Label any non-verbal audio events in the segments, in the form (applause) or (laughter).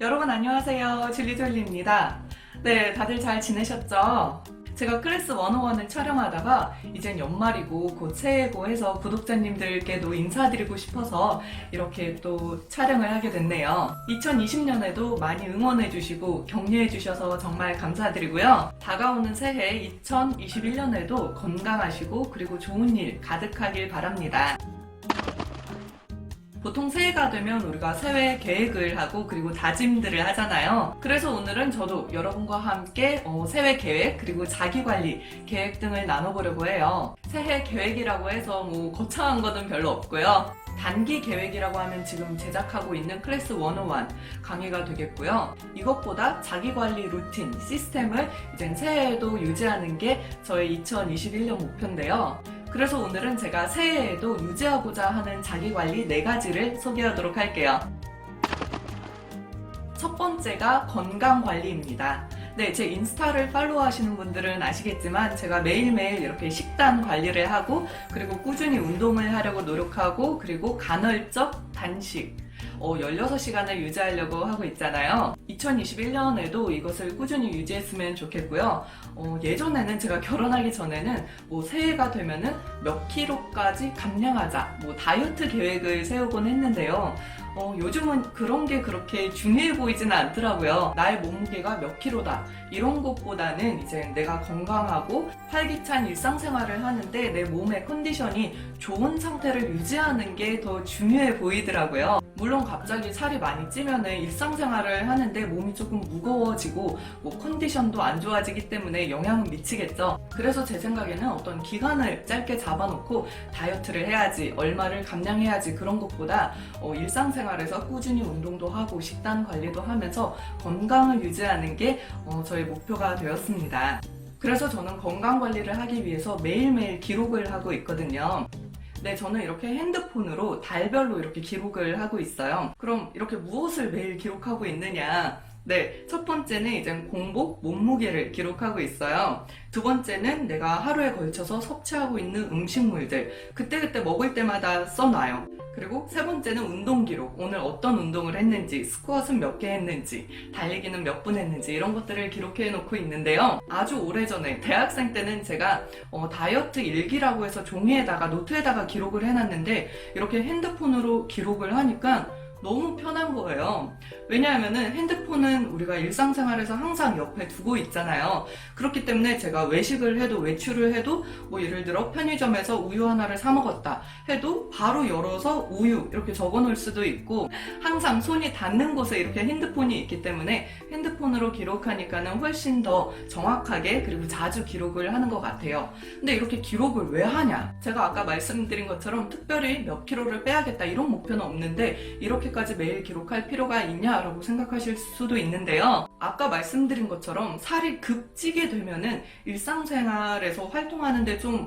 여러분 안녕하세요. 줄리졸리입니다. 네, 다들 잘 지내셨죠? 제가 클래스 101을 촬영하다가 이젠 연말이고 곧 새해고 해서 구독자님들께도 인사드리고 싶어서 이렇게 또 촬영을 하게 됐네요. 2020년에도 많이 응원해주시고 격려해주셔서 정말 감사드리고요. 다가오는 새해 2021년에도 건강하시고 그리고 좋은 일 가득하길 바랍니다. 보통 새해가 되면 우리가 새해 계획을 하고 그리고 다짐들을 하잖아요. 그래서 오늘은 저도 여러분과 함께 어, 새해 계획 그리고 자기 관리 계획 등을 나눠보려고 해요. 새해 계획이라고 해서 뭐 거창한 거는 별로 없고요. 단기 계획이라고 하면 지금 제작하고 있는 클래스 101 강의가 되겠고요. 이것보다 자기 관리 루틴, 시스템을 이제 새해에도 유지하는 게 저의 2021년 목표인데요. 그래서 오늘은 제가 새해에도 유지하고자 하는 자기 관리 4가지를 소개하도록 할게요. 첫 번째가 건강 관리입니다. 네, 제 인스타를 팔로우 하시는 분들은 아시겠지만 제가 매일매일 이렇게 식단 관리를 하고 그리고 꾸준히 운동을 하려고 노력하고 그리고 간헐적 단식 어, 16시간을 유지하려고 하고 있잖아요. 2021년에도 이것을 꾸준히 유지했으면 좋겠고요. 어, 예전에는 제가 결혼하기 전에는 뭐 새해가 되면은 몇 킬로까지 감량하자, 뭐 다이어트 계획을 세우곤 했는데요. 어, 요즘은 그런 게 그렇게 중요해 보이지는 않더라고요. 나의 몸무게가 몇 킬로다. 이런 것보다는 이제 내가 건강하고 활기찬 일상생활을 하는데 내 몸의 컨디션이 좋은 상태를 유지하는 게 더 중요해 보이더라고요. 물론 갑자기 살이 많이 찌면은 일상생활을 하는데 몸이 조금 무거워지고 뭐 컨디션도 안 좋아지기 때문에 영향은 미치겠죠. 그래서 제 생각에는 어떤 기간을 짧게 잡아놓고 다이어트를 해야지, 얼마를 감량해야지 그런 것보다 어, 일상생활 에서 꾸준히 운동도 하고 식단 관리도 하면서 건강을 유지하는 게 어, 저의 목표가 되었습니다. 그래서 저는 건강 관리를 하기 위해서 매일매일 기록을 하고 있거든요. 네, 저는 이렇게 핸드폰으로 달별로 이렇게 기록을 하고 있어요. 그럼 이렇게 무엇을 매일 기록하고 있느냐? 네, 첫 번째는 이제 공복, 몸무게를 기록하고 있어요. 두 번째는 내가 하루에 걸쳐서 섭취하고 있는 음식물들, 그때그때 먹을 때마다 써놔요. 그리고 세 번째는 운동 기록. 오늘 어떤 운동을 했는지, 스쿼트는 몇 개 했는지, 달리기는 몇 분 했는지, 이런 것들을 기록해 놓고 있는데요. 아주 오래전에, 대학생 때는 제가 어, 다이어트 일기라고 해서 종이에다가, 노트에다가 기록을 해놨는데, 이렇게 핸드폰으로 기록을 하니까 너무 편한 거예요. 왜냐하면은 핸드폰은 우리가 일상생활에서 항상 옆에 두고 있잖아요. 그렇기 때문에 제가 외식을 해도 외출을 해도 뭐 예를 들어 편의점에서 우유 하나를 사 먹었다 해도 바로 열어서 우유 이렇게 적어 놓을 수도 있고 항상 손이 닿는 곳에 이렇게 핸드폰이 있기 때문에 핸드폰으로 기록하니까는 훨씬 더 정확하게 그리고 자주 기록을 하는 것 같아요. 근데 이렇게 기록을 왜 하냐? 제가 아까 말씀드린 것처럼 특별히 몇 킬로를 빼야겠다 이런 목표는 없는데 이렇게 까지 매일 기록할 필요가 있냐라고 생각하실 수도 있는데요. 아까 말씀드린 것처럼 살이 급찌게 되면은 일상생활에서 활동하는데 좀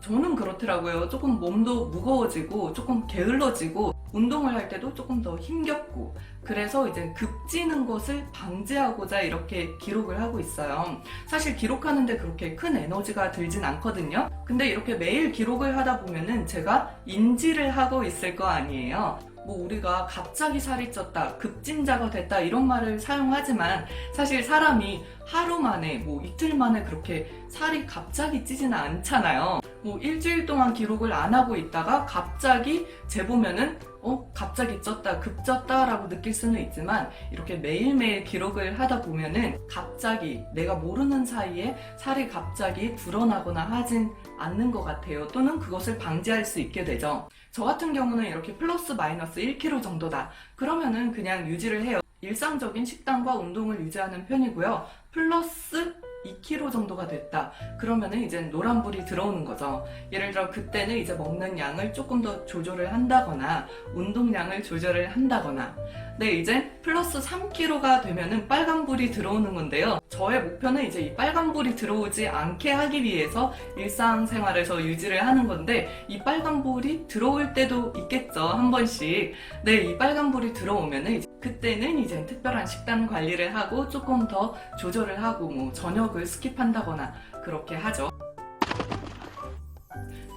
저는 그렇더라고요. 조금 몸도 무거워지고 조금 게을러지고 운동을 할 때도 조금 더 힘겹고 그래서 이제 급찌는 것을 방지하고자 이렇게 기록을 하고 있어요. 사실 기록하는데 그렇게 큰 에너지가 들진 않거든요. 근데 이렇게 매일 기록을 하다 보면은 제가 인지를 하고 있을 거 아니에요. 뭐 우리가 갑자기 살이 쪘다, 급진자가 됐다 이런 말을 사용하지만 사실 사람이 하루 만에 뭐 이틀 만에 그렇게 살이 갑자기 찌지는 않잖아요. 뭐 일주일 동안 기록을 안 하고 있다가 갑자기 재보면은 어? 갑자기 쪘다 급쪘다라고 느낄 수는 있지만 이렇게 매일매일 기록을 하다 보면은 갑자기 내가 모르는 사이에 살이 갑자기 불어나거나 하진 않는 것 같아요. 또는 그것을 방지할 수 있게 되죠 저 같은 경우는 이렇게 플러스 마이너스 1kg 정도다. 그러면은 그냥 유지를 해요. 일상적인 식단과 운동을 유지하는 편이고요. 플러스 2kg 정도가 됐다. 그러면은 이제 노란불이 들어오는 거죠. 예를 들어 그때는 이제 먹는 양을 조금 더 조절을 한다거나 운동량을 조절을 한다거나 네, 이제 플러스 3kg가 되면은 빨간불이 들어오는 건데요. 저의 목표는 이제 이 빨간불이 들어오지 않게 하기 위해서 일상생활에서 유지를 하는 건데 이 빨간불이 들어올 때도 있겠죠. 한 번씩. 네, 이 빨간불이 들어오면은 이제 그때는 이제 특별한 식단 관리를 하고 조금 더 조절을 하고 뭐 저녁을 스킵한다거나 그렇게 하죠.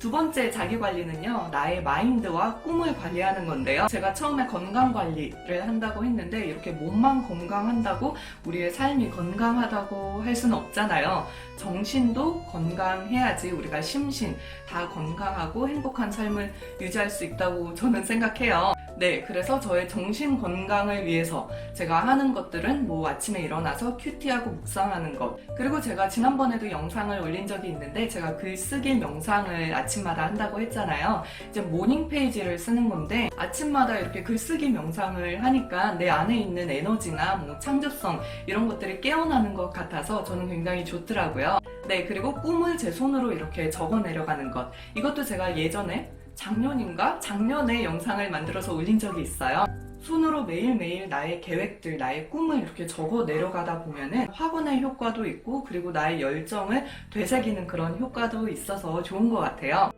두 번째 자기 관리는요, 나의 마인드와 꿈을 관리하는 건데요. 제가 처음에 건강 관리를 한다고 했는데, 이렇게 몸만 건강한다고 우리의 삶이 건강하다고 할 수는 없잖아요. 정신도 건강해야지 우리가 심신 다 건강하고 행복한 삶을 유지할 수 있다고 저는 생각해요. 네, 그래서 저의 정신 건강을 위해서 제가 하는 것들은 뭐 아침에 일어나서 큐티하고 묵상하는 것. 그리고 제가 지난번에도 영상을 올린 적이 있는데 제가 글쓰기 명상을 아침 마다 한다고 했잖아요. 이제 모닝 페이지를 쓰는 건데 아침마다 이렇게 글쓰기 명상을 하니까 내 안에 있는 에너지나 뭐 창조성 이런 것들이 깨어나는 것 같아서 저는 굉장히 좋더라고요. 네, 그리고 꿈을 제 손으로 이렇게 적어 내려가는 것. 이것도 제가 예전에 작년인가? 작년에 영상을 만들어서 올린 적이 있어요. 손으로 매일매일 나의 계획들, 나의 꿈을 이렇게 적어 내려가다 보면은 확언의 효과도 있고, 그리고 나의 열정을 되새기는 그런 효과도 있어서 좋은 것 같아요.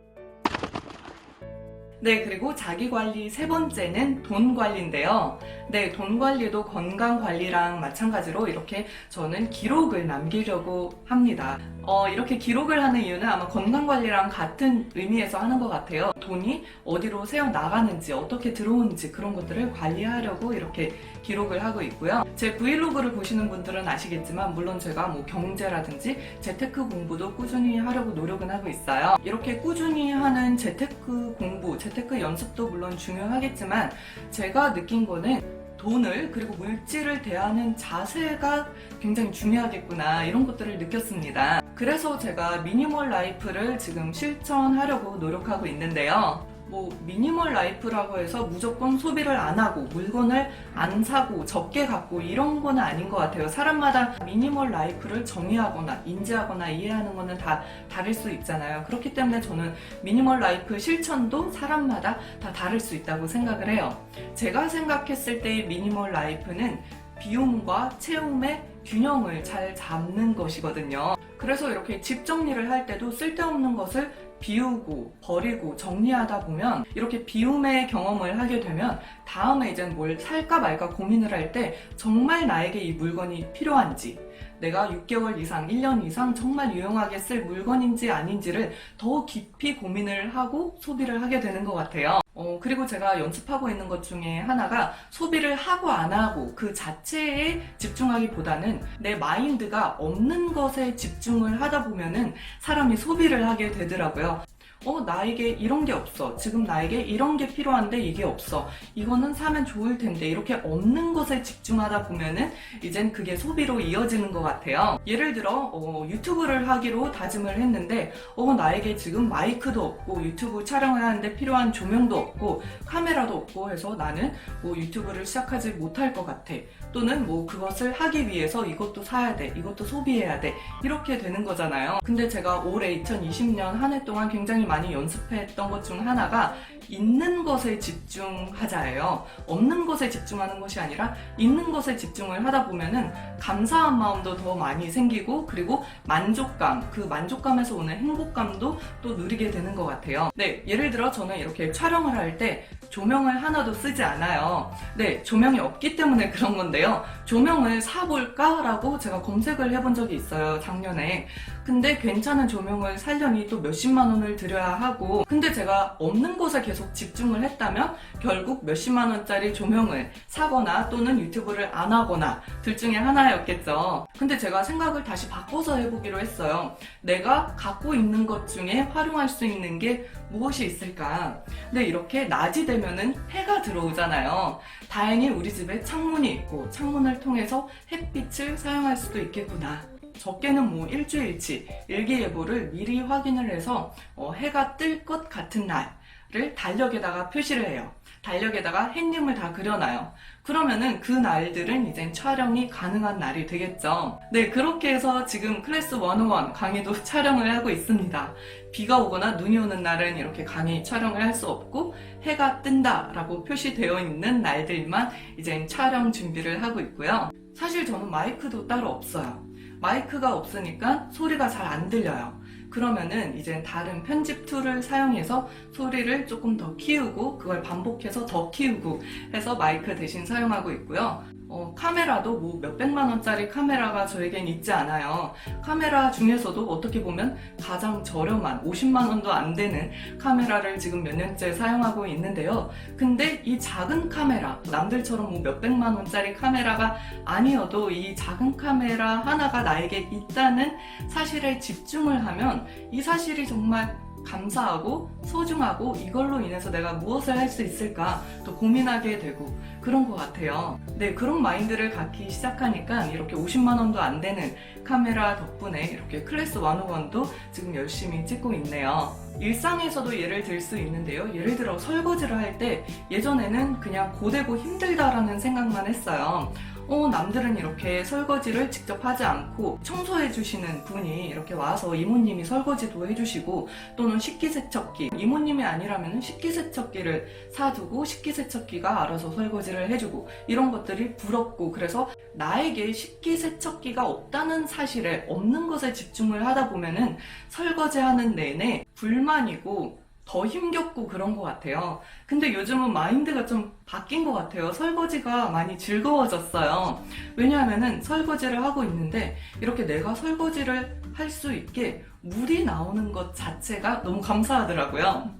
네, 그리고 자기 관리 세 번째는 돈 관리인데요. 네, 돈 관리도 건강 관리랑 마찬가지로 이렇게 저는 기록을 남기려고 합니다. 어, 이렇게 기록을 하는 이유는 아마 건강 관리랑 같은 의미에서 하는 것 같아요. 돈이 어디로 새어 나가는지, 어떻게 들어오는지 그런 것들을 관리하려고 이렇게 기록을 하고 있고요. 제 브이로그를 보시는 분들은 아시겠지만, 물론 제가 뭐 경제라든지 재테크 공부도 꾸준히 하려고 노력은 하고 있어요. 이렇게 꾸준히 하는 재테크 공부, 재테크 연습도 물론 중요하겠지만, 제가 느낀 거는 돈을 그리고 물질을 대하는 자세가 굉장히 중요하겠구나 이런 것들을 느꼈습니다. 그래서 제가 미니멀 라이프를 지금 실천하려고 노력하고 있는데요. 뭐 미니멀 라이프라고 해서 무조건 소비를 안 하고 물건을 안 사고 적게 갖고 이런 거는 아닌 것 같아요. 사람마다 미니멀 라이프를 정의하거나 인지하거나 이해하는 거는 다 다를 수 있잖아요. 그렇기 때문에 저는 미니멀 라이프 실천도 사람마다 다 다를 수 있다고 생각을 해요. 제가 생각했을 때의 미니멀 라이프는 비움과 채움의 균형을 잘 잡는 것이거든요. 그래서 이렇게 집 정리를 할 때도 쓸데없는 것을 비우고 버리고 정리하다 보면 이렇게 비움의 경험을 하게 되면 다음에 이제 뭘 살까 말까 고민을 할 때 정말 나에게 이 물건이 필요한지 내가 6개월 이상, 1년 이상 정말 유용하게 쓸 물건인지 아닌지를 더 깊이 고민을 하고 소비를 하게 되는 것 같아요. 어, 그리고 제가 연습하고 있는 것 중에 하나가 소비를 하고 안 하고 그 자체에 집중하기보다는 내 마인드가 없는 것에 집중을 하다 보면은 사람이 소비를 하게 되더라고요. 어, 나에게 이런 게 없어. 지금 나에게 이런 게 필요한데 이게 없어. 이거는 사면 좋을 텐데. 이렇게 없는 것에 집중하다 보면은 이젠 그게 소비로 이어지는 것 같아요. 예를 들어, 어, 유튜브를 하기로 다짐을 했는데, 어, 나에게 지금 마이크도 없고 유튜브 촬영을 하는데 필요한 조명도 없고 카메라도 없고 해서 나는 뭐 유튜브를 시작하지 못할 것 같아. 또는 뭐 그것을 하기 위해서 이것도 사야 돼. 이것도 소비해야 돼. 이렇게 되는 거잖아요. 근데 제가 올해 2020년 한 해 동안 굉장히 많이 연습했던 것 중 하나가 있는 것에 집중하자예요. 없는 것에 집중하는 것이 아니라 있는 것에 집중을 하다 보면은 감사한 마음도 더 많이 생기고 그리고 만족감, 그 만족감에서 오는 행복감도 또 누리게 되는 것 같아요. 네, 예를 들어 저는 이렇게 촬영을 할 때 조명을 하나도 쓰지 않아요. 네, 조명이 없기 때문에 (laughs) 그런 건데요. 조명을 사볼까라고 제가 검색을 해본 적이 있어요, 작년에. 근데 괜찮은 조명을 살려니 또 몇십만 원을 들여야 하고 근데 제가 없는 것에 계속 집중을 했다면 결국 몇십만 원짜리 조명을 사거나 또는 유튜브를 안 하거나 둘 중에 하나였겠죠. 근데 제가 생각을 다시 바꿔서 해보기로 했어요. 내가 갖고 있는 것 중에 활용할 수 있는 게 무엇이 있을까? 근데 이렇게 낮이 되면은 해가 들어오잖아요. 다행히 우리 집에 창문이 있고 창문을 통해서 햇빛을 사용할 수도 있겠구나. 적게는 뭐 일주일치 일기예보를 미리 확인을 해서 어, 해가 뜰 것 같은 날을 달력에다가 표시를 해요. 달력에다가 햇님을 다 그려놔요. 그러면은 그 날들은 이제 촬영이 가능한 날이 되겠죠. 네, 그렇게 해서 지금 클래스 101 강의도 (laughs) 촬영을 하고 있습니다. 비가 오거나 눈이 오는 날은 이렇게 강의 촬영을 할 수 없고 해가 뜬다라고 표시되어 있는 날들만 이제 촬영 준비를 하고 있고요. 사실 저는 마이크도 따로 없어요. 마이크가 없으니까 소리가 잘 안 들려요. 그러면은 이제 다른 편집 툴을 사용해서 소리를 조금 더 키우고 그걸 반복해서 더 키우고 해서 마이크 대신 사용하고 있고요. 어, 어, 카메라도 뭐 몇백만 원짜리 카메라가 저에겐 있지 않아요. 카메라 중에서도 어떻게 보면 가장 저렴한 50만 원도 안 되는 카메라를 지금 몇 년째 사용하고 있는데요. 근데 이 작은 카메라, 남들처럼 뭐 몇백만 원짜리 카메라가 아니어도 이 작은 카메라 하나가 나에게 있다는 사실에 집중을 하면 이 사실이 정말 감사하고 소중하고 이걸로 인해서 내가 무엇을 할 수 있을까 또 고민하게 되고 그런 것 같아요. 네, 그런 마인드를 갖기 시작하니까 이렇게 50만 원도 안 되는 카메라 덕분에 이렇게 클래스 101도 지금 열심히 찍고 있네요. 일상에서도 예를 들 수 있는데요. 예를 들어 설거지를 할 때 예전에는 그냥 고되고 힘들다라는 생각만 했어요. 어, 남들은 이렇게 설거지를 직접 하지 않고 청소해 주시는 분이 이렇게 와서 이모님이 설거지도 해주시고 또는 식기세척기 이모님이 아니라면 식기세척기를 사두고 식기세척기가 알아서 설거지를 해주고 이런 것들이 부럽고 그래서 나에게 식기세척기가 없다는 사실에 없는 것에 집중을 하다 보면은 설거지하는 내내 불만이고 더 힘겹고 그런 것 같아요. 근데 요즘은 마인드가 좀 바뀐 것 같아요. 설거지가 많이 즐거워졌어요. 왜냐하면은 설거지를 하고 있는데 이렇게 내가 설거지를 할 수 있게 물이 나오는 것 자체가 너무 감사하더라고요.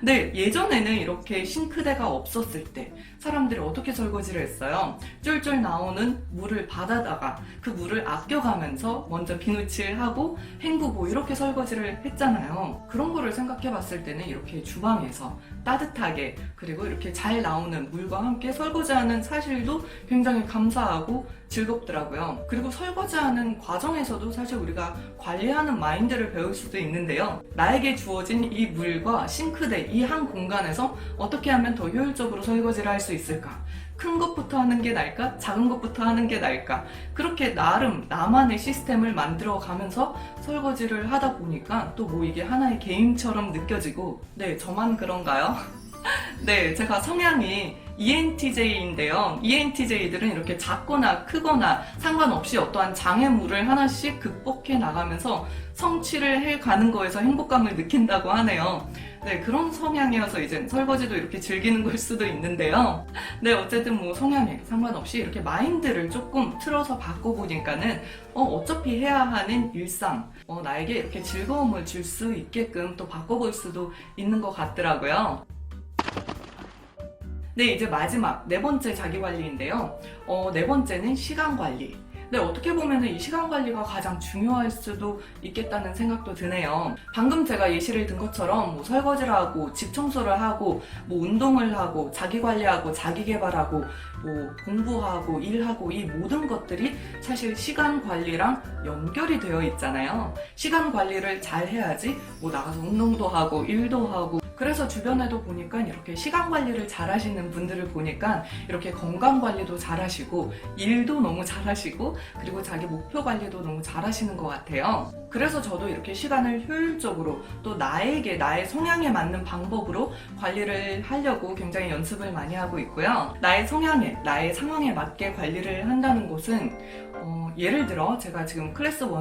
네, 예전에는 이렇게 싱크대가 없었을 때 사람들이 어떻게 설거지를 했어요? 쫄쫄 나오는 물을 받아다가 그 물을 아껴가면서 먼저 비누칠하고 헹구고 이렇게 설거지를 했잖아요. 그런 거를 생각해 봤을 때는 이렇게 주방에서 따뜻하게 그리고 이렇게 잘 나오는 물과 함께 설거지하는 사실도 굉장히 감사하고 즐겁더라고요. 그리고 설거지하는 과정에서도 사실 우리가 관리하는 마인드를 배울 수도 있는데요. 나에게 주어진 이 물과 싱크대 이 한 공간에서 어떻게 하면 더 효율적으로 설거지를 할 수 있을까? 큰 것부터 하는 게 나을까? 작은 것부터 하는 게 나을까? 그렇게 나름 나만의 시스템을 만들어 가면서 설거지를 하다 보니까 또 뭐 이게 하나의 게임처럼 느껴지고 네, 저만 그런가요? (laughs) 네, 제가 성향이 ENTJ인데요. ENTJ들은 이렇게 작거나 크거나 상관없이 어떠한 장애물을 하나씩 극복해 나가면서 성취를 해 가는 거에서 행복감을 느낀다고 하네요. 네, 그런 성향이어서 이제 설거지도 이렇게 즐기는 걸 수도 있는데요. 네, 어쨌든 뭐 성향에 상관없이 이렇게 마인드를 조금 틀어서 바꿔보니까는 어, 어차피 해야 하는 일상, 어, 나에게 이렇게 즐거움을 줄 수 있게끔 또 바꿔볼 수도 있는 것 같더라고요. 네, 이제 마지막 네 번째 자기 관리인데요. 어, 네 번째는 시간 관리. 네, 어떻게 보면 이 시간 관리가 가장 중요할 수도 있겠다는 생각도 드네요. 방금 제가 예시를 든 것처럼 뭐 설거지를 하고 집 청소를 하고 뭐 운동을 하고 자기 관리하고 자기 개발하고 뭐 공부하고 일하고 이 모든 것들이 사실 시간 관리랑 연결이 되어 있잖아요. 시간 관리를 잘 해야지 뭐 나가서 운동도 하고 일도 하고 그래서 주변에도 보니까 이렇게 시간 관리를 잘 하시는 분들을 보니까 이렇게 건강 관리도 잘 하시고 일도 너무 잘 하시고 그리고 자기 목표 관리도 너무 잘 하시는 것 같아요. 그래서 저도 이렇게 시간을 효율적으로 또 나에게 나의 성향에 맞는 방법으로 관리를 하려고 굉장히 연습을 많이 하고 있고요. 나의 성향에, 나의 상황에 맞게 관리를 한다는 것은 어, 예를 들어 제가 지금 클래스 101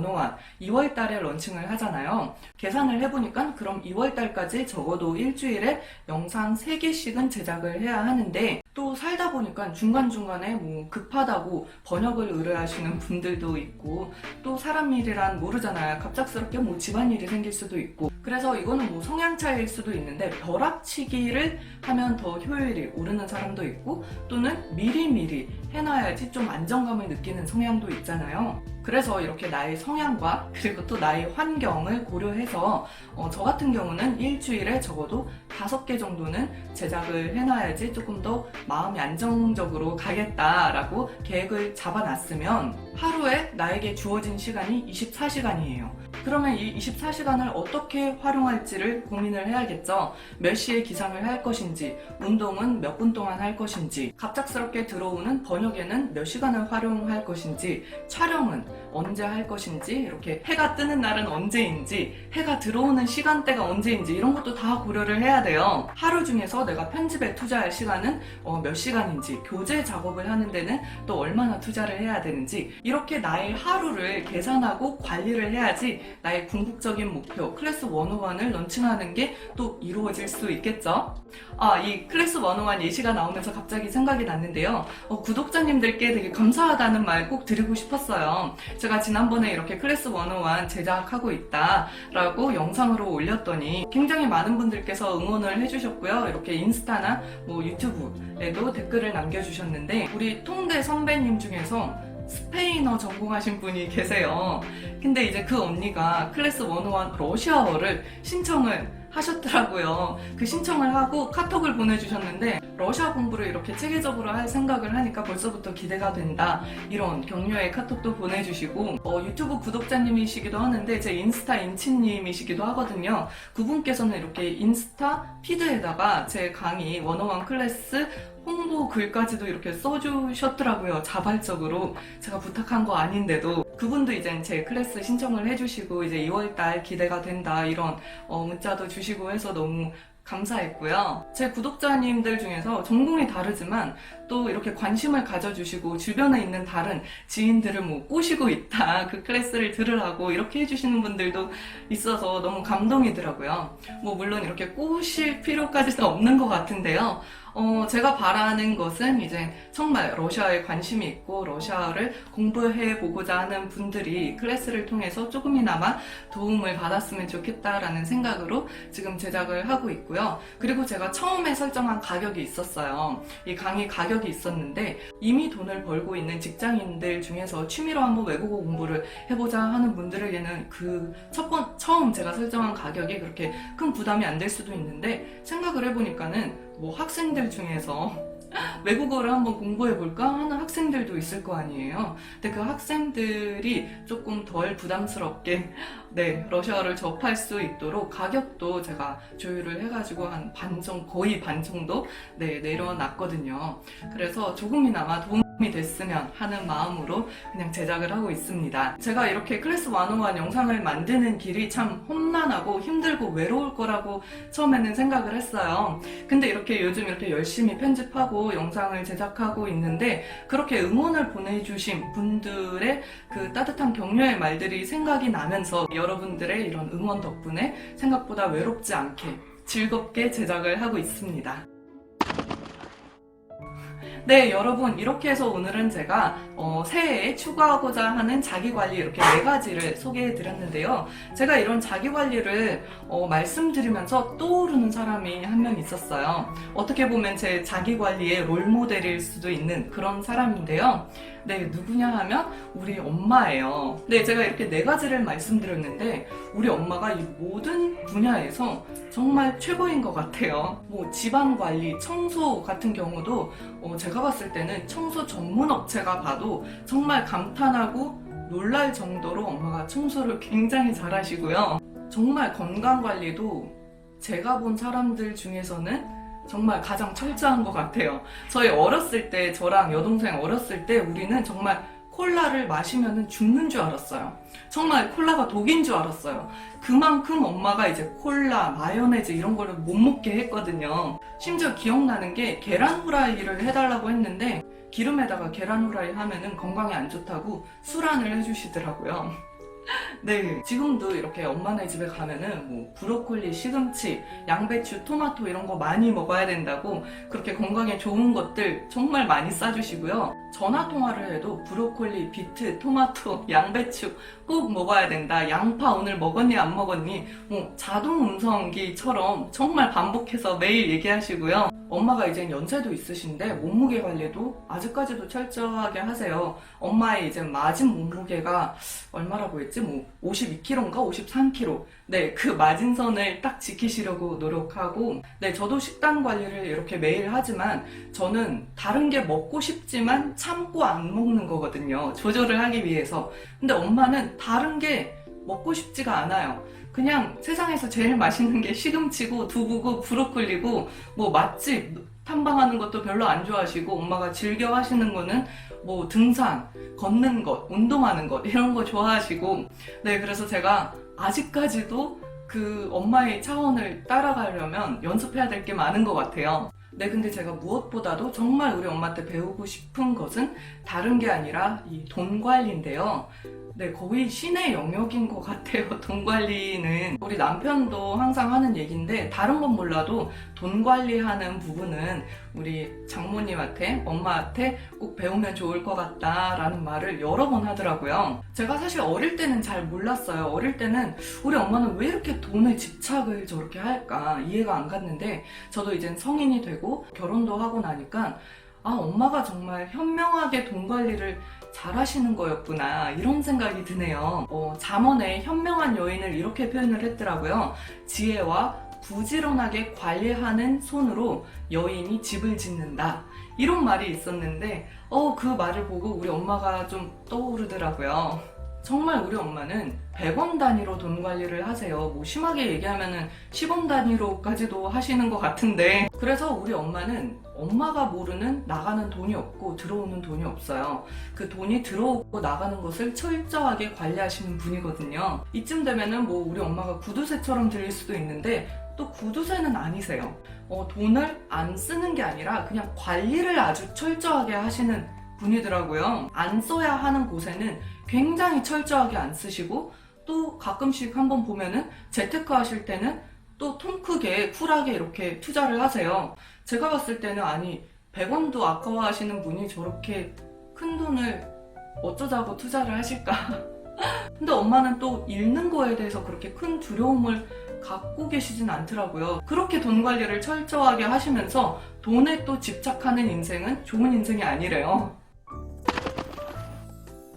2월 달에 런칭을 하잖아요. 계산을 해보니까 그럼 2월 달까지 적어도 일주일에 영상 3개씩은 제작을 해야 하는데 또 살다 보니까 중간중간에 뭐 급하다고 번역을 의뢰 하시는 분들도 있고 또 사람 일이란 모르잖아요. 갑작스럽게 뭐 집안일이 생길 수도 있고 그래서 이거는 뭐 성향 차이일 수도 있는데 벼락치기를 하면 더 효율이 오르는 사람도 있고 또는 미리미리 해놔야지 좀 안정감을 느끼는 성향도 있잖아요. 그래서 이렇게 나의 성향과 그리고 또 나의 환경을 고려해서 어, 저 같은 경우는 일주일에 적어도 다섯 개 정도는 제작을 해놔야지 조금 더 마음이 안정적으로 가겠다라고 계획을 잡아놨으면 하루에 나에게 주어진 시간이 24시간이에요. 그러면 이 24시간을 어떻게 활용할지를 고민을 해야겠죠. 몇 시에 기상을 할 것인지, 운동은 몇 분 동안 할 것인지, 갑작스럽게 들어오는 번역에는 몇 시간을 활용할 것인지, 촬영은 언제 할 것인지, 이렇게 해가 뜨는 날은 언제인지, 해가 들어오는 시간대가 언제인지, 이런 것도 다 고려를 해야 돼요. 하루 중에서 내가 편집에 투자할 시간은 어, 몇 시간인지, 교재 작업을 하는 데는 또 얼마나 투자를 해야 되는지, 이렇게 나의 하루를 계산하고 관리를 해야지 나의 궁극적인 목표 클래스 101을 런칭하는 게 또 이루어질 수 있겠죠. 아, 이 클래스 101 예시가 나오면서 갑자기 생각이 났는데요. 어, 구독자님들께 되게 감사하다는 말 꼭 드리고 싶었어요. 제가 지난번에 이렇게 클래스 101 제작하고 있다라고 영상으로 올렸더니 굉장히 많은 분들께서 응원을 해주셨고요. 이렇게 인스타나 뭐 유튜브에도 댓글을 남겨주셨는데 우리 통대 선배님 중에서 스페인어 전공하신 분이 계세요. 근데 이제 그 언니가 클래스 101 러시아어를 신청을 하셨더라고요. 그 신청을 하고 카톡을 보내주셨는데 러시아 공부를 이렇게 체계적으로 할 생각을 하니까 벌써부터 기대가 된다. 이런 격려의 카톡도 보내주시고 어, 유튜브 구독자님이시기도 하는데 제 인스타 인치님이시기도 하거든요. 그분께서는 이렇게 인스타 피드에다가 제 강의 101 클래스 홍보 글까지도 이렇게 써주셨더라고요. 자발적으로. 제가 부탁한 거 아닌데도. 그분도 이제 제 클래스 신청을 해주시고, 이제 2월달 기대가 된다, 이런 어, 문자도 주시고 해서 너무 감사했고요. 제 구독자님들 중에서 전공이 다르지만 또 이렇게 관심을 가져주시고 주변에 있는 다른 지인들을 뭐 꼬시고 있다. 그 클래스를 들으라고 이렇게 해주시는 분들도 있어서 너무 감동이더라고요. 뭐 물론 이렇게 꼬실 필요까지는 없는 것 같은데요. 어, 제가 바라는 것은 이제 정말 러시아에 관심이 있고 러시아를 공부해 보고자 하는 분들이 클래스를 통해서 조금이나마 도움을 받았으면 좋겠다라는 생각으로 지금 제작을 하고 있고요. 그리고 제가 처음에 설정한 가격이 있었어요. 이 강의 가격이 있었는데 이미 돈을 벌고 있는 직장인들 중에서 취미로 한번 외국어 공부를 해보자 하는 분들에게는 그 첫 번, 처음 제가 설정한 가격이 그렇게 큰 부담이 안 될 수도 있는데 생각을 해보니까는 뭐 학생들 중에서 (laughs) 외국어를 한번 공부해 볼까 하는 학생들도 있을 거 아니에요. 근데 그 학생들이 조금 덜 부담스럽게 네 러시아어를 접할 수 있도록 가격도 제가 조율을 해가지고 한 반 정도 거의 반 정도 네 내려놨거든요. 그래서 조금이나마 도움 이 됐으면 하는 마음으로 그냥 제작을 하고 있습니다. 제가 이렇게 클래스 101 영상을 만드는 길이 참 험난하고 힘들고 외로울 거라고 처음에는 생각을 했어요. 근데 이렇게 요즘 이렇게 열심히 편집하고 영상을 제작하고 있는데 그렇게 응원을 보내주신 분들의 그 따뜻한 격려의 말들이 생각이 나면서 여러분들의 이런 응원 덕분에 생각보다 외롭지 않게 즐겁게 제작을 하고 있습니다. 네, 여러분 이렇게 해서 오늘은 제가 어, 새해에 추가하고자 하는 자기 관리 이렇게 네 가지를 소개해 드렸는데요. 제가 이런 자기 관리를 어, 말씀드리면서 떠오르는 사람이 한 명 있었어요. 어떻게 보면 제 자기 관리의 롤 모델일 수도 있는 그런 사람인데요. 네, 누구냐 하면 우리 엄마예요. 네, 제가 이렇게 네 가지를 말씀드렸는데 우리 엄마가 이 모든 분야에서 정말 최고인 것 같아요. 뭐 집안 관리, 청소 같은 경우도 어, 제가 봤을 때는 청소 전문 업체가 봐도 정말 감탄하고 놀랄 정도로 엄마가 청소를 굉장히 잘하시고요. 정말 건강 관리도 제가 본 사람들 중에서는 정말 가장 철저한 것 같아요. 저희 어렸을 때, 저랑 여동생 어렸을 때 우리는 정말 콜라를 마시면 죽는 줄 알았어요. 정말 콜라가 독인 줄 알았어요. 그만큼 엄마가 이제 콜라, 마요네즈 이런 거를 못 먹게 했거든요. 심지어 기억나는 게 계란 후라이를 해달라고 했는데 기름에다가 계란 후라이 하면은 건강에 안 좋다고 술안을 해주시더라고요. 네, 지금도 이렇게 엄마네 집에 가면은 뭐 브로콜리, 시금치, 양배추, 토마토 이런 거 많이 먹어야 된다고 그렇게 건강에 좋은 것들 정말 많이 싸주시고요. 전화 통화를 해도 브로콜리, 비트, 토마토, 양배추 꼭 먹어야 된다. 양파 오늘 먹었니 안 먹었니? 뭐 자동 음성기처럼 정말 반복해서 매일 얘기하시고요. 엄마가 이제 연세도 있으신데 몸무게 관리도 아직까지도 철저하게 하세요. 엄마의 이제 마진 몸무게가 얼마라고 했지? 뭐 52kg인가 53kg. 네, 그 마진선을 딱 지키시려고 노력하고 네, 저도 식단 관리를 이렇게 매일 하지만 저는 다른 게 먹고 싶지만 참고 안 먹는 거거든요. 조절을 하기 위해서. 근데 엄마는 다른 게 먹고 싶지가 않아요. 그냥 세상에서 제일 맛있는 게 시금치고 두부고 브로콜리고 뭐 맛집 탐방하는 것도 별로 안 좋아하시고 엄마가 즐겨 하시는 거는 뭐 등산, 걷는 것, 운동하는 것 이런 거 좋아하시고 네 그래서 제가 아직까지도 그 엄마의 차원을 따라가려면 연습해야 될 게 많은 것 같아요. 네, 근데 제가 무엇보다도 정말 우리 엄마한테 배우고 싶은 것은 다른 게 아니라 이 돈 관리인데요. 네, 거의 신의 영역인 것 같아요. (laughs) 돈 관리는. 우리 남편도 항상 하는 얘기인데, 다른 건 몰라도 돈 관리하는 부분은 우리 장모님한테, 엄마한테 꼭 배우면 좋을 것 같다라는 말을 여러 번 하더라고요. 제가 사실 어릴 때는 잘 몰랐어요. 어릴 때는 우리 엄마는 왜 이렇게 돈에 집착을 저렇게 할까 이해가 안 갔는데, 저도 이젠 성인이 되고 결혼도 하고 나니까, 아, 엄마가 정말 현명하게 돈 관리를 잘 하시는 거였구나 이런 생각이 드네요. 어, 잠언에 현명한 여인을 이렇게 표현을 했더라고요. 지혜와 부지런하게 관리하는 손으로 여인이 집을 짓는다. 이런 말이 있었는데, 어, 그 말을 보고 우리 엄마가 좀 떠오르더라고요. 정말 우리 엄마는 100원 단위로 돈 관리를 하세요. 뭐 심하게 얘기하면은 10원 단위로까지도 하시는 것 같은데. 그래서 우리 엄마는 엄마가 모르는 나가는 돈이 없고 들어오는 돈이 없어요. 그 돈이 들어오고 나가는 것을 철저하게 관리하시는 분이거든요. 이쯤 되면은 뭐 우리 엄마가 구두쇠처럼 들릴 수도 있는데 또 구두쇠는 아니세요. 어, 돈을 안 쓰는 게 아니라 그냥 관리를 아주 철저하게 하시는 분이더라고요. 안 써야 하는 곳에는 굉장히 철저하게 안 쓰시고 또 가끔씩 한번 보면은 재테크 하실 때는 또 통 크게 쿨하게 이렇게 투자를 하세요. 제가 봤을 때는 아니 100원도 아까워 하시는 분이 저렇게 큰 돈을 어쩌자고 투자를 하실까? (laughs) 근데 엄마는 또 잃는 거에 대해서 그렇게 큰 두려움을 갖고 계시진 않더라고요. 그렇게 돈 관리를 철저하게 하시면서 돈에 또 집착하는 인생은 좋은 인생이 아니래요.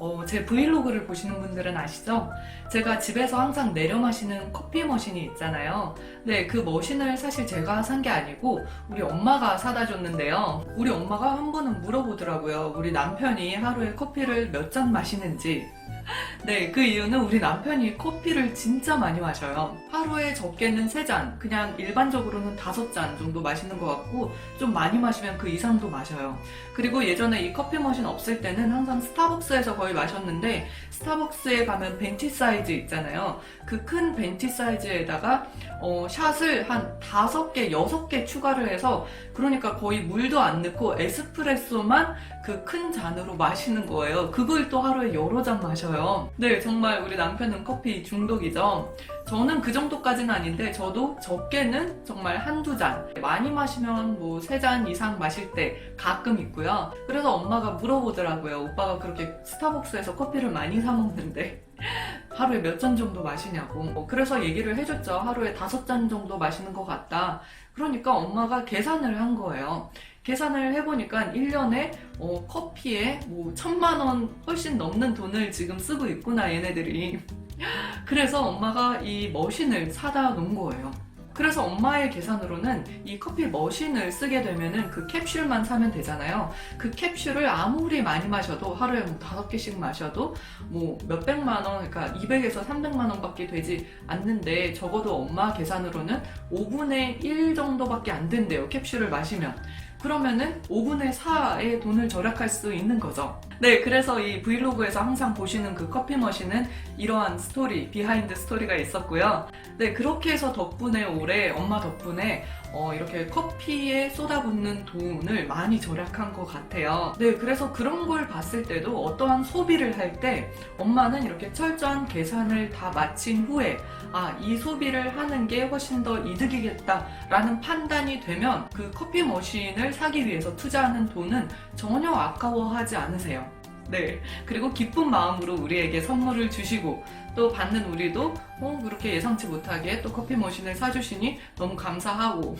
어, 제 브이로그를 보시는 분들은 아시죠? 제가 집에서 항상 내려 마시는 커피 머신이 있잖아요. 네, 그 머신을 사실 제가 산 게 아니고 우리 엄마가 사다 줬는데요. 우리 엄마가 한 번은 물어보더라고요. 우리 남편이 하루에 커피를 몇 잔 마시는지. (laughs) 네, 그 이유는 우리 남편이 커피를 진짜 많이 마셔요. 하루에 적게는 3잔, 그냥 일반적으로는 5잔 정도 마시는 것 같고, 좀 많이 마시면 그 이상도 마셔요. 그리고 예전에 이 커피 머신 없을 때는 항상 스타벅스에서 거의 마셨는데, 스타벅스에 가면 벤티 사이즈 있잖아요. 그 큰 벤티 사이즈에다가, 어, 샷을 한 5개, 6개 추가를 해서, 그러니까 거의 물도 안 넣고 에스프레소만 그 큰 잔으로 마시는 거예요. 그걸 또 하루에 여러 잔 마셔요. 네, 정말 우리 남편은 커피 중독이죠. 저는 그 정도까지는 아닌데 저도 적게는 정말 한두 잔 많이 마시면 뭐 세 잔 이상 마실 때 가끔 있고요 그래서 엄마가 물어보더라고요 오빠가 그렇게 스타벅스에서 커피를 많이 사 먹는데 (laughs) 하루에 몇 잔 정도 마시냐고. 어, 그래서 얘기를 해줬죠. 하루에 다섯 잔 정도 마시는 것 같다. 그러니까 엄마가 계산을 한 거예요. 계산을 해보니까 1년에 어, 커피에 뭐 천만 원 훨씬 넘는 돈을 지금 쓰고 있구나 얘네들이. (laughs) 그래서 엄마가 이 머신을 사다 놓은 거예요. 그래서 엄마의 계산으로는 이 커피 머신을 쓰게 되면은 그 캡슐만 사면 되잖아요. 그 캡슐을 아무리 많이 마셔도 하루에 뭐 다섯 개씩 마셔도 뭐 몇백만 원, 그러니까 200에서 300만 원밖에 되지 않는데 적어도 엄마 계산으로는 5분의 1 정도밖에 안 된대요. 캡슐을 마시면. 그러면은 5분의 4의 돈을 절약할 수 있는 거죠. 네, 그래서 이 브이로그에서 항상 보시는 그 커피 머신은 이러한 스토리, 비하인드 스토리가 있었고요. 네, 그렇게 해서 덕분에 올해 엄마 덕분에 어, 이렇게 커피에 쏟아붓는 돈을 많이 절약한 것 같아요. 네, 그래서 그런 걸 봤을 때도 어떠한 소비를 할 때 엄마는 이렇게 철저한 계산을 다 마친 후에 아, 이 소비를 하는 게 훨씬 더 이득이겠다라는 판단이 되면 그 커피 머신을 사기 위해서 투자하는 돈은 전혀 아까워하지 않으세요. 네. 그리고 기쁜 마음으로 우리에게 선물을 주시고 또 받는 우리도 어, 그렇게 예상치 못하게 또 커피 머신을 사주시니 너무 감사하고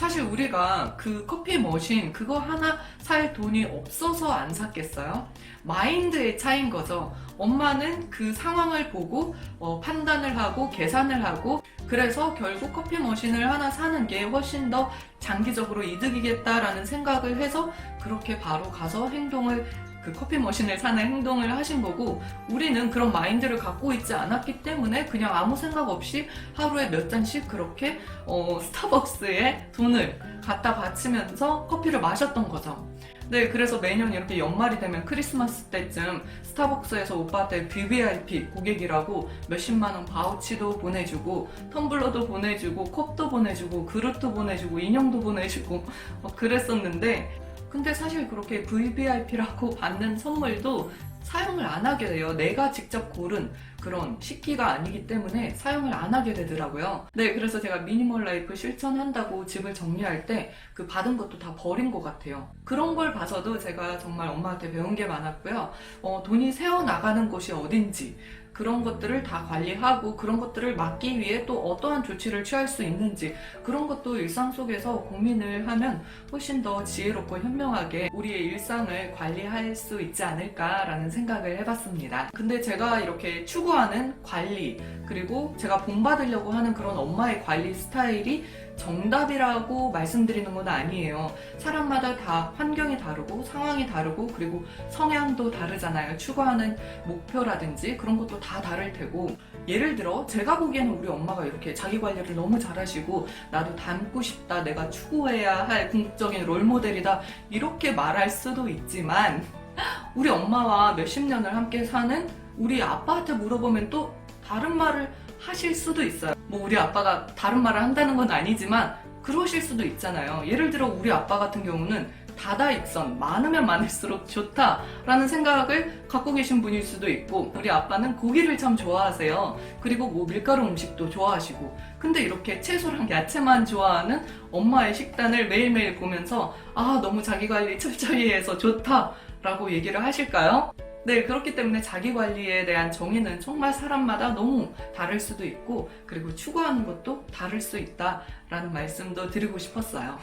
사실 우리가 그 커피 머신 그거 하나 살 돈이 없어서 안 샀겠어요? 마인드의 차이인 거죠. 엄마는 그 상황을 보고 어, 판단을 하고 계산을 하고 그래서 결국 커피 머신을 하나 사는 게 훨씬 더 장기적으로 이득이겠다라는 생각을 해서 그렇게 바로 가서 행동을 그 커피 머신을 사는 행동을 하신 거고 우리는 그런 마인드를 갖고 있지 않았기 때문에 그냥 아무 생각 없이 하루에 몇 잔씩 그렇게 어, 스타벅스에 돈을 갖다 바치면서 커피를 마셨던 거죠. 네, 그래서 매년 이렇게 연말이 되면 크리스마스 때쯤 스타벅스에서 오빠한테 VVIP 고객이라고 몇십만 원 바우치도 보내주고 텀블러도 보내주고 컵도 보내주고 그릇도 보내주고 인형도 보내주고 막 그랬었는데 근데 사실 그렇게 VVIP라고 (laughs) 받는 선물도 사용을 안 하게 돼요. 내가 직접 고른 그런 식기가 아니기 때문에 사용을 안 하게 되더라고요. 네, 그래서 제가 미니멀 라이프 실천한다고 집을 정리할 때 그 받은 것도 다 버린 것 같아요. 그런 걸 봐서도 제가 정말 엄마한테 배운 게 많았고요. 어, 돈이 새어나가는 곳이 어딘지, 그런 것들을 다 관리하고 그런 것들을 막기 위해 또 어떠한 조치를 취할 수 있는지 그런 것도 일상 속에서 고민을 하면 훨씬 더 지혜롭고 현명하게 우리의 일상을 관리할 수 있지 않을까라는 생각을 해봤습니다. 근데 제가 이렇게 추구하는 관리 그리고 제가 본받으려고 하는 그런 엄마의 관리 스타일이 정답이라고 말씀드리는 건 아니에요. 사람마다 다 환경이 다르고 상황이 다르고 그리고 성향도 다르잖아요. 추구하는 목표라든지 그런 것도 다 다를 테고 예를 들어 제가 보기에는 우리 엄마가 이렇게 자기 관리를 너무 잘하시고 나도 닮고 싶다 내가 추구해야 할 궁극적인 롤모델이다 이렇게 말할 수도 있지만 우리 엄마와 몇십 년을 함께 사는 우리 아빠한테 물어보면 또 다른 말을 하실 수도 있어요. 뭐 우리 아빠가 다른 말을 한다는 건 아니지만 그러실 수도 있잖아요. 예를 들어 우리 아빠 같은 경우는 다다익선 많으면 많을수록 좋다라는 생각을 갖고 계신 분일 수도 있고 우리 아빠는 고기를 참 좋아하세요. 그리고 뭐 밀가루 음식도 좋아하시고 근데 이렇게 채소랑 야채만 좋아하는 엄마의 식단을 매일매일 보면서 아 너무 자기 관리 철저히 해서 좋다라고 얘기를 하실까요? 네, 그렇기 때문에 자기 관리에 대한 정의는 정말 사람마다 너무 다를 수도 있고, 그리고 추구하는 것도 다를 수 있다라는 말씀도 드리고 싶었어요.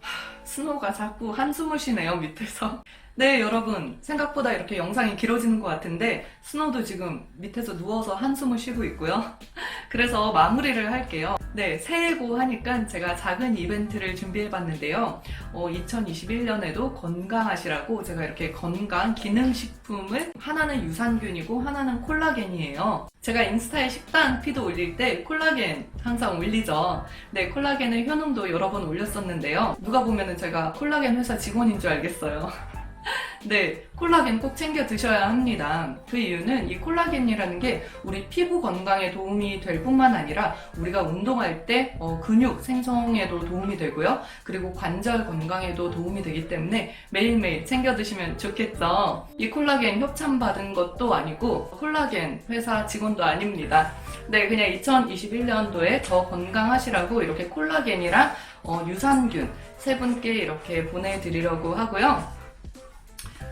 하, 스노우가 자꾸 한숨을 쉬네요, 밑에서. 네, 여러분. 생각보다 이렇게 영상이 길어지는 것 같은데, 스노우도 지금 밑에서 누워서 한숨을 쉬고 있고요. (laughs) 그래서 마무리를 할게요. 네, 새해고 하니까 제가 작은 이벤트를 준비해봤는데요. 어, 2021년에도 건강하시라고 제가 이렇게 건강 기능식품을 하나는 유산균이고 하나는 콜라겐이에요. 제가 인스타에 식단 피드 올릴 때 콜라겐 항상 올리죠. 네, 콜라겐의 효능도 여러 번 올렸었는데요. 누가 보면은 제가 콜라겐 회사 직원인 줄 알겠어요. (laughs) (laughs) 네, 콜라겐 꼭 챙겨 드셔야 합니다. 그 이유는 이 콜라겐이라는 게 우리 피부 건강에 도움이 될 뿐만 아니라 우리가 운동할 때 어, 근육 생성에도 도움이 되고요. 그리고 관절 건강에도 도움이 되기 때문에 매일매일 챙겨 드시면 좋겠죠. 이 콜라겐 협찬받은 것도 아니고 콜라겐 회사 직원도 아닙니다. 네, 그냥 2021년도에 더 건강하시라고 이렇게 콜라겐이랑 어, 유산균 세 분께 이렇게 보내드리려고 하고요.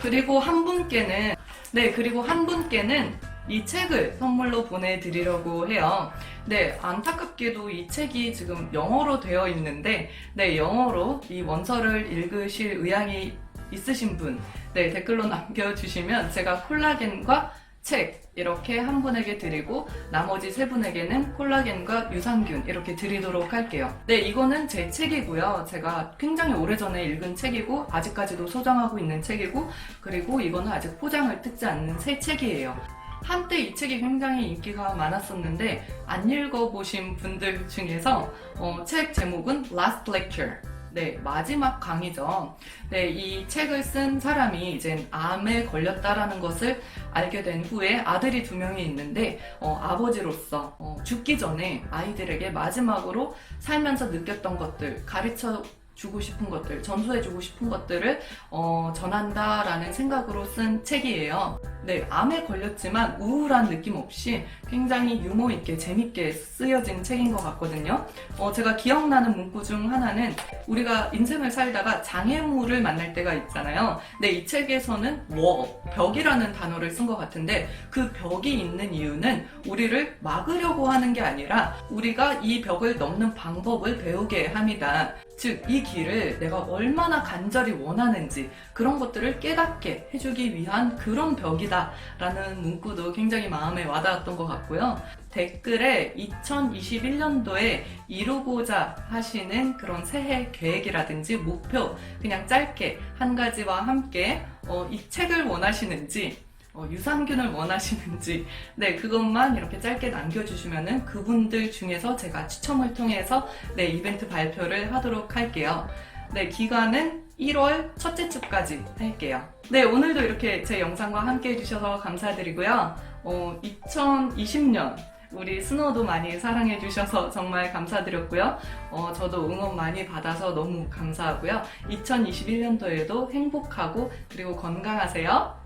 그리고 한 분께는 네 그리고 한 분께는 이 책을 선물로 보내드리려고 해요. 네 안타깝게도 이 책이 지금 영어로 되어 있는데 네 영어로 이 원서를 읽으실 의향이 있으신 분 네 댓글로 (laughs) 남겨주시면 제가 콜라겐과 책 이렇게 한 분에게 드리고 나머지 세 분에게는 콜라겐과 유산균 이렇게 드리도록 할게요. 네, 이거는 제 책이고요. 제가 굉장히 오래전에 읽은 책이고 아직까지도 소장하고 있는 책이고 그리고 이거는 아직 포장을 뜯지 않는 새 책이에요. 한때 이 책이 굉장히 인기가 많았었는데 안 읽어보신 분들 중에서 어, 책 제목은 Last Lecture 네, 마지막 강의죠. 네, 이 책을 쓴 사람이 이제 암에 걸렸다라는 것을 알게 된 후에 아들이 두 명이 있는데, 어, 아버지로서 어, 죽기 전에 아이들에게 마지막으로 살면서 느꼈던 것들, 가르쳐 주고 싶은 것들, 전수해주고 싶은 것들을 어, 전한다라는 생각으로 쓴 책이에요. 네, 암에 걸렸지만 우울한 느낌 없이 굉장히 유머 있게 재밌게 쓰여진 책인 것 같거든요. 어, 제가 기억나는 문구 중 하나는 우리가 인생을 살다가 장애물을 만날 때가 있잖아요. 근데 이 책에서는 워, 벽이라는 단어를 쓴 것 같은데 그 벽이 있는 이유는 우리를 막으려고 하는 게 아니라 우리가 이 벽을 넘는 방법을 배우게 합니다. 즉, 이 길을 내가 얼마나 간절히 원하는지 그런 것들을 깨닫게 해주기 위한 그런 벽이다 라는 문구도 굉장히 마음에 와닿았던 것 같고요. 댓글에 2021년도에 이루고자 하시는 그런 새해 계획이라든지 목표 그냥 짧게 한 가지와 함께 어, 이 책을 원하시는지 어, 유산균을 원하시는지 네 그것만 이렇게 짧게 남겨주시면은 그분들 중에서 제가 추첨을 통해서 네 이벤트 발표를 하도록 할게요. 네, 기간은 1월 첫째 주까지 할게요. 네, 오늘도 이렇게 제 영상과 함께 해주셔서 감사드리고요. 어, 2020년 우리 스노도 많이 사랑해 주셔서 정말 감사드렸고요. 어, 저도 응원 많이 받아서 너무 감사하고요. 2021년도에도 행복하고 그리고 건강하세요.